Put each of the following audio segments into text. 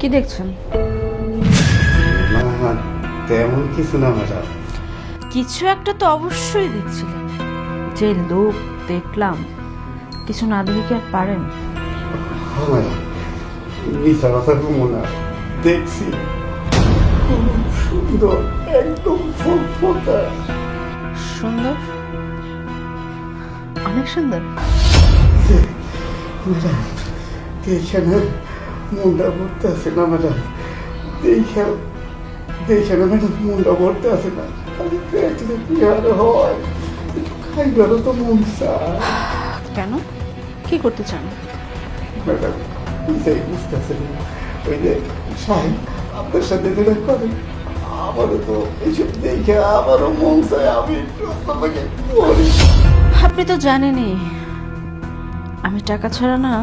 কি দেখছেন? না তেমন কিছু না ম্যাডাম। কিছু একটা তো অবশ্যই দেখছিলেন যে লোক দেখলাম কিছু না দেখে কি আর পারেন? হ্যাঁ কথা ঘুমো না দেখছি। সুন্দর একদম ফুটফুটা সুন্দর? অনেক সুন্দর। দেখে না মুন্ডা ভরতে আছে না ম্যাডাম দেখে দেখে না ম্যাডাম মুন্ডা ভরতে আছে না। খালি পেটে কি আর হয় খাইবারও তো মন কেন? কি করতে চান? ম্যাডাম বুঝতেই বুঝতেছে ওই যে সাহেব আপনার সাথে যেটা আমারও তো এইসব দেখে আমারও মন চায় আমি একটু আপনাকে আপনি তো জানেনই আমি টাকা ছাড়া না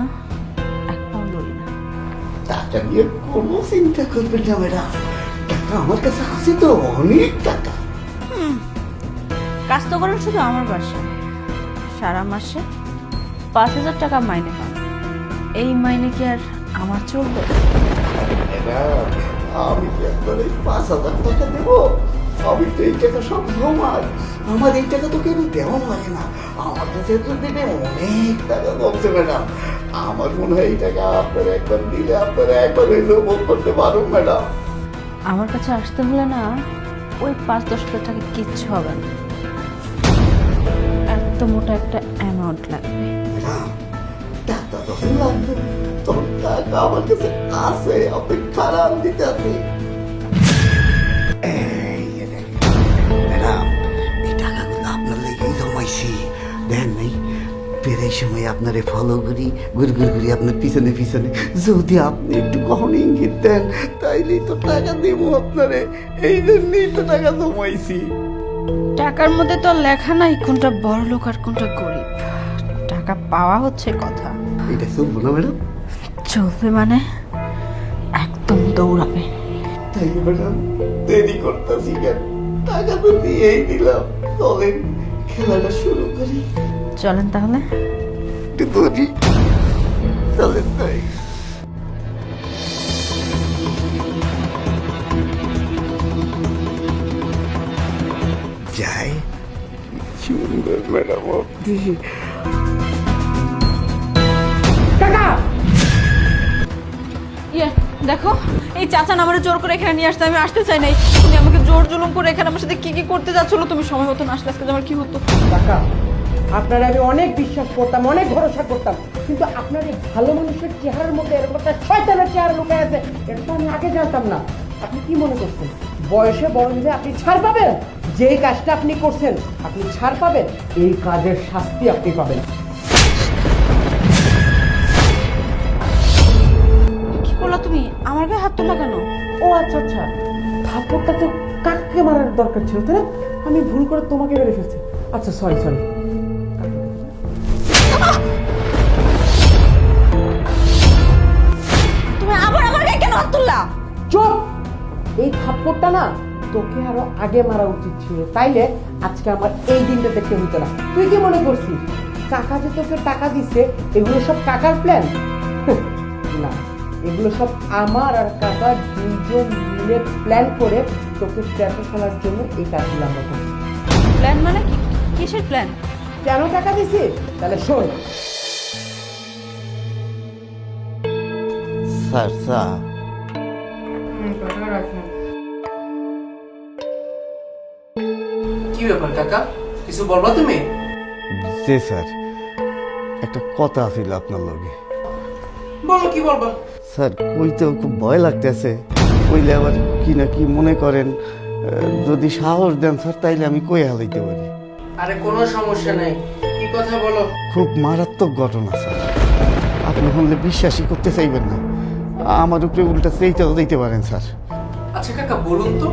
নিয়ে কোনো চিন্তা করবেন না ম্যাডাম। টাকা আমার কাছে আছে তো অনেক টাকা। কাজ তো করেন শুধু আমার বাসায়। সারা মাসে পাঁচ হাজার টাকা মাইনে পান। এই মাইনে কি আর আমার চলবে? আমি কি একবার এই পাঁচ হাজার টাকা দেবো। আমি তো এই টাকা সব জমার আমার এই টাকা তো কেন দেওয়া লাগে না। আমার কাছে তো দেবে অনেক টাকা কমছে ম্যাডাম। আমার মনে হয় এই টাকা আপনারা একবার দিলে আপনারা একবার হইলেও ভোগ করতে পারুন ম্যাডাম। আমার কাছে আসতে হলে না ওই পাঁচ দশ হাজার টাকা কিচ্ছু হবে না। এত মোটা একটা অ্যামাউন্ট লাগবে। টাকা তখন লাগবে তখন টাকা আমার কাছে আছে আপনি খারাপ দিতে আছে। সময় আপনারে ফলো করি ঘুরি ঘুরি ঘুরি আপনার পিছনে পিছনে। যদি আপনি একটু কখনো ইঙ্গিত দেন তাইলেই তো টাকা দেবো আপনারে। এই জন্যই তো টাকা জমাইছি। টাকার মধ্যে তো লেখা নাই কোনটা বড় লোক আর কোনটা গরিব। টাকা পাওয়া হচ্ছে কথা। এটা শুনব না ম্যাডাম? চলবে মানে? একদম দৌড়াবে। তাই ম্যাডাম দেরি করতেছি কেন? টাকা তো দিয়েই দিলাম। চলেন খেলাটা শুরু করি। চলেন তাহলে। ধরি চলেন তাই। যাই। সুন্দর ম্যাডাম আপনি। ইয়ে দেখো এই চাচা আমার জোর করে এখানে নিয়ে আসতে আমি আসতে চাই নাই। তুমি আমাকে জোর জুলুম করে এখানে আমার সাথে কি কি করতে যাচ্ছিল তুমি সময় মতো না আসলে আজকে আমার কি হতো। কাকা আপনার আমি অনেক বিশ্বাস করতাম অনেক ভরসা করতাম কিন্তু আপনার এই ভালো মানুষের চেহারার মধ্যে এরকম একটা শয়তানের চেহারা লুকায় আছে এটা তো আমি আগে জানতাম না। আপনি কি মনে করছেন? বয়সে বড় হলে আপনি ছাড় পাবেন? যেই কাজটা আপনি করছেন আপনি ছাড় পাবেন এই কাজের শাস্তি আপনি পাবেন। কি করলা তুমি? আমার গায়ে হাত তোলা কেন? ও আচ্ছা আচ্ছা। থাপ্পড়টা তো কাককে মারার দরকার ছিল তাই না? আমি ভুল করে তোমাকে মেরে ফেলছি। আচ্ছা সরি সরি থাপ্পড়টা না তোকে আরও আগে মারা উচিত ছিল। তাইলে আজকে আমার এই দিনটা দেখতে হতো না। তুই কি মনে করছিস? কাকা যে তোকে টাকা দিচ্ছে এগুলো সব কাকার প্ল্যান না এগুলো সব আমার আর কাকা দুইজন মিলে প্ল্যান করে তোকে ট্র্যাপে ফেলার জন্য এই কাজগুলো আমরা করছি। প্ল্যান মানে কি? কিসের প্ল্যান কেন টাকা দিছি? তাহলে শোন। Sir sir. ব্যাপার কাকা? কিছু বলবা তুমি? জি স্যার। একটা কথা ছিল আপনার লগে। বলো কি বলবা? স্যার কইতেও খুব ভয় লাগতেছে। কইলে আবার কি না কি মনে করেন যদি সাহস দেন স্যার তাইলে আমি কই হালাইতে পারি। আরে কোনো সমস্যা নাই। কি কথা বলো? খুব মারাত্মক ঘটনা স্যার। আপনি শুনলে বিশ্বাসই করতে চাইবেন না। আমার উপরে উল্টা চেইতেও দিতে পারেন স্যার। আচ্ছা কাকা বলুন তো।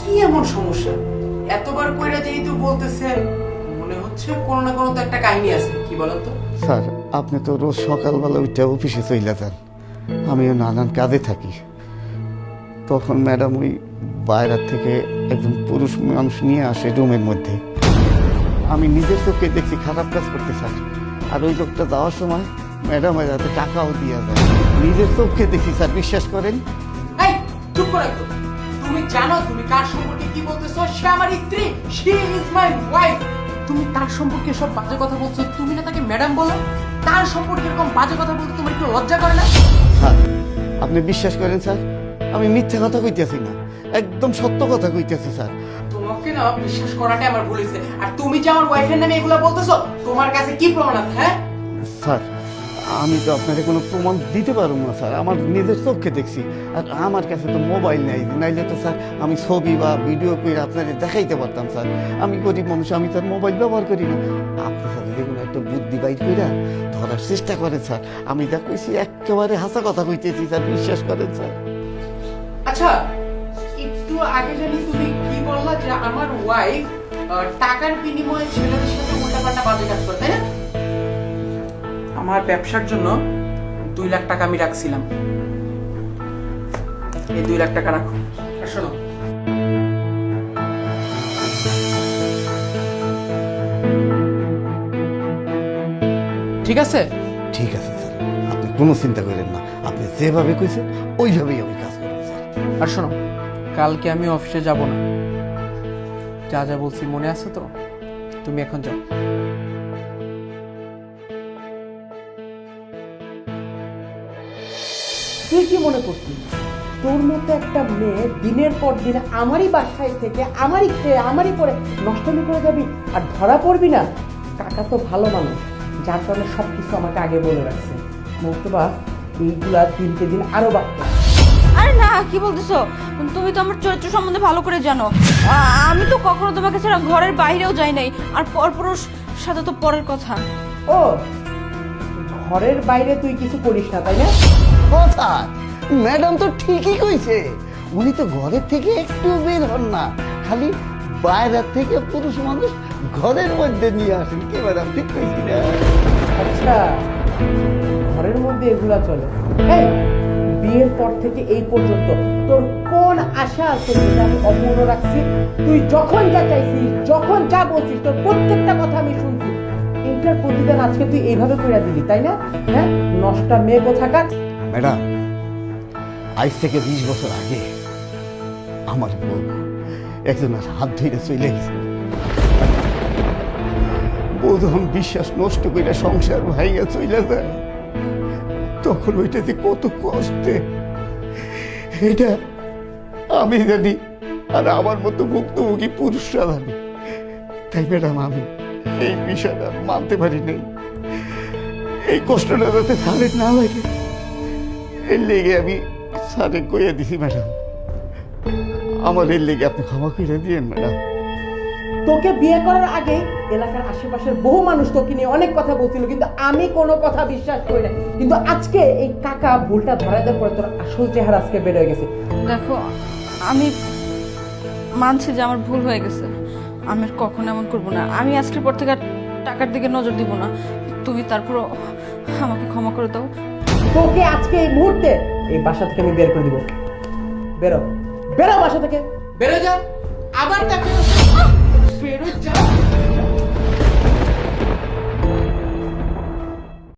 কি এমন সমস্যা? এতবার কইরা যেহেতু বলতেছেন মনে হচ্ছে কোনো না কোনো তো একটা কাহিনী আছে। কি বলেন তো? স্যার আপনি তো রোজ সকালবেলা উঠে অফিসে চলে যান। আমিও নানান কাজে থাকি। তখন ম্যাডাম ওই বাইরের থেকে একজন পুরুষ মানুষ নিয়ে আসে রুমের মধ্যে। আমি নিজের চোখে দেখছি খারাপ কাজ করতে স্যার। আর ওই লোকটা যাওয়ার সময় ম্যাডামের হাতে টাকাও দিয়া যায় নিজের চোখে দেখি স্যার বিশ্বাস করেন? চুপ করে তুমি জানো তুমি কার সম্পর্কে কি বলতেছো? সে আমার স্ত্রী। শি ইজ মাই ওয়াইফ তুমি তার সম্পর্কে সব বাজে কথা বলছো? তুমি না তাকে ম্যাডাম বলো? তার সম্পর্কে এরকম বাজে কথা বলতে তোমার একটু লজ্জা করে না? স্যার আপনি বিশ্বাস করেন স্যার? আমি মিথ্যা কথা কইতেছি না। একদম সত্য কথা কইতেছি স্যার। তোমাকে না বিশ্বাস করাটাই আমার ভুল হয়েছে আর তুমি যে আমার ওয়াইফের নামে এগুলো বলতেছো তোমার কাছে কি প্রমাণ আছে হ্যাঁ? স্যার আমি তো আপনাকে কোনো প্রমাণ দিতে পারব না, স্যার। আমার নিজের চোখে দেখছি। আর আমার কাছে তো মোবাইল নাই। নাইলে তো, স্যার, আমি ছবি বা ভিডিও করে আপনাদের দেখাইতে পারতাম, স্যার। আমি গরিব মানুষ, আমি তার মোবাইল ব্যবহার করি না। আপনি, স্যার দেখুন একটা বুদ্ধি বাইর করে ধরার চেষ্টা করেন, স্যার, আমি যা কইছি একেবারে হাসা কথা কইতেছি, স্যার, বিশ্বাস করেন, স্যার। আচ্ছা একটু আগে জানি তুমি কি বললা যে আমার ওয়াইফ টাকার বিনিময়ে ছেলেদের সাথে উল্টাপাল্টা বাজে কাজ করে, তাই না? আমার ব্যবসার জন্য দুই লাখ টাকা আমি রাখছিলাম। এই দুই লাখ টাকা রাখো। আর শোনো। ঠিক আছে? ঠিক আছে স্যার। আপনি কোনো চিন্তা করেন না। আপনি যেভাবে কইছেন ওইভাবেই আমি কাজ করব স্যার। আর শোনো কালকে আমি অফিসে যাব না। যা যা বলছি মনে আছে তো? তুমি এখন যাও। তুই কি মনে করছিস তোর মতো একটা মেয়ে দিনের পর দিন আমারই বাসায় থেকে আমারই খেয়ে আমারই পরে নষ্টমি করে যাবি আর ধরা পড়বি না। কাকা তো ভালো মানুষ যার কারণে সব কিছু আমাকে আগে বলে রাখছে। নতুবা এইগুলা দিনকে দিন আরও বাড়তো। আরে না কি বলতেছো? তুমি তো আমার চরিত্র সম্বন্ধে ভালো করে জানো। আমি তো কখনো তোমাকে ছাড়া ঘরের বাইরেও যাই নাই আর পরপুরুষ সাথে তো পরের কথা। ও ঘরের বাইরে তুই কিছু করিস না তাই না? ম্যাডাম তো ঠিকই কইছে। উনি তো ঘরের থেকে একটু বের হন না। খালি বাইরের থেকে পুরুষ মানুষ ঘরের মধ্যে নিয়ে আসেন। কি ম্যাডাম ঠিক কইছি না? আচ্ছা ঘরের মধ্যে এগুলা চলে। এই বিয়ের পর থেকে এই পর্যন্ত তোর কোন আশা আছে যেটা আমি অপূর্ণ রাখছি? তুই যখন যা চাইছিস যখন যা বলছিস তোর প্রত্যেকটা কথা আমি শুনছি। এইটার প্রতিদান আজকে তুই এইভাবে করে দিলি তাই না? হ্যাঁ? নষ্টা মেয়ে কোথাকার? ম্যাডাম আজ থেকে বিশ বছর আগে আমার বউ একজনের হাত ধরে চলে গেছে। বিশ্বাস নষ্ট করে সংসার ভাইয়া চলে যায়, তখন ওইটাতে কত কষ্টে। এটা আমি জানি আর আমার মতো ভুক্তভোগী পুরুষরা জানে। তাই ম্যাডাম, আমি এই বিষয়টা মানতে পারি নাই। এই কষ্টটা যাতে স্যারের না লাগে, এর লেগে আমি স্যারে কইয়া দিছি ম্যাডাম। আমার এর লেগে আপনি ক্ষমা করে দিয়েন ম্যাডাম। তোকে বিয়ে করার আগে এলাকার আশেপাশের বহু মানুষ তোকে নিয়ে অনেক কথা বলছিল কিন্তু আমি কোনো কথা বিশ্বাস করি না কিন্তু আজকে এই কাকা ভুলটা ধরা দেওয়ার পরে তোর আসল চেহারা আজকে বের হয়ে গেছে। দেখো আমি মানছি যে আমার ভুল হয়ে গেছে। আমি আর কখনো এমন করব না। আমি আজকের পর থেকে আর টাকার দিকে নজর দিব না। তুমি তারপরও আমাকে ক্ষমা করে দাও। তোকে আজকে এই মুহূর্তে এই বাসা থেকে আমি বের করে দিব। বেরো। বেরো বাসা থেকে। বেরো যা। আবার তাকে বেরো যা।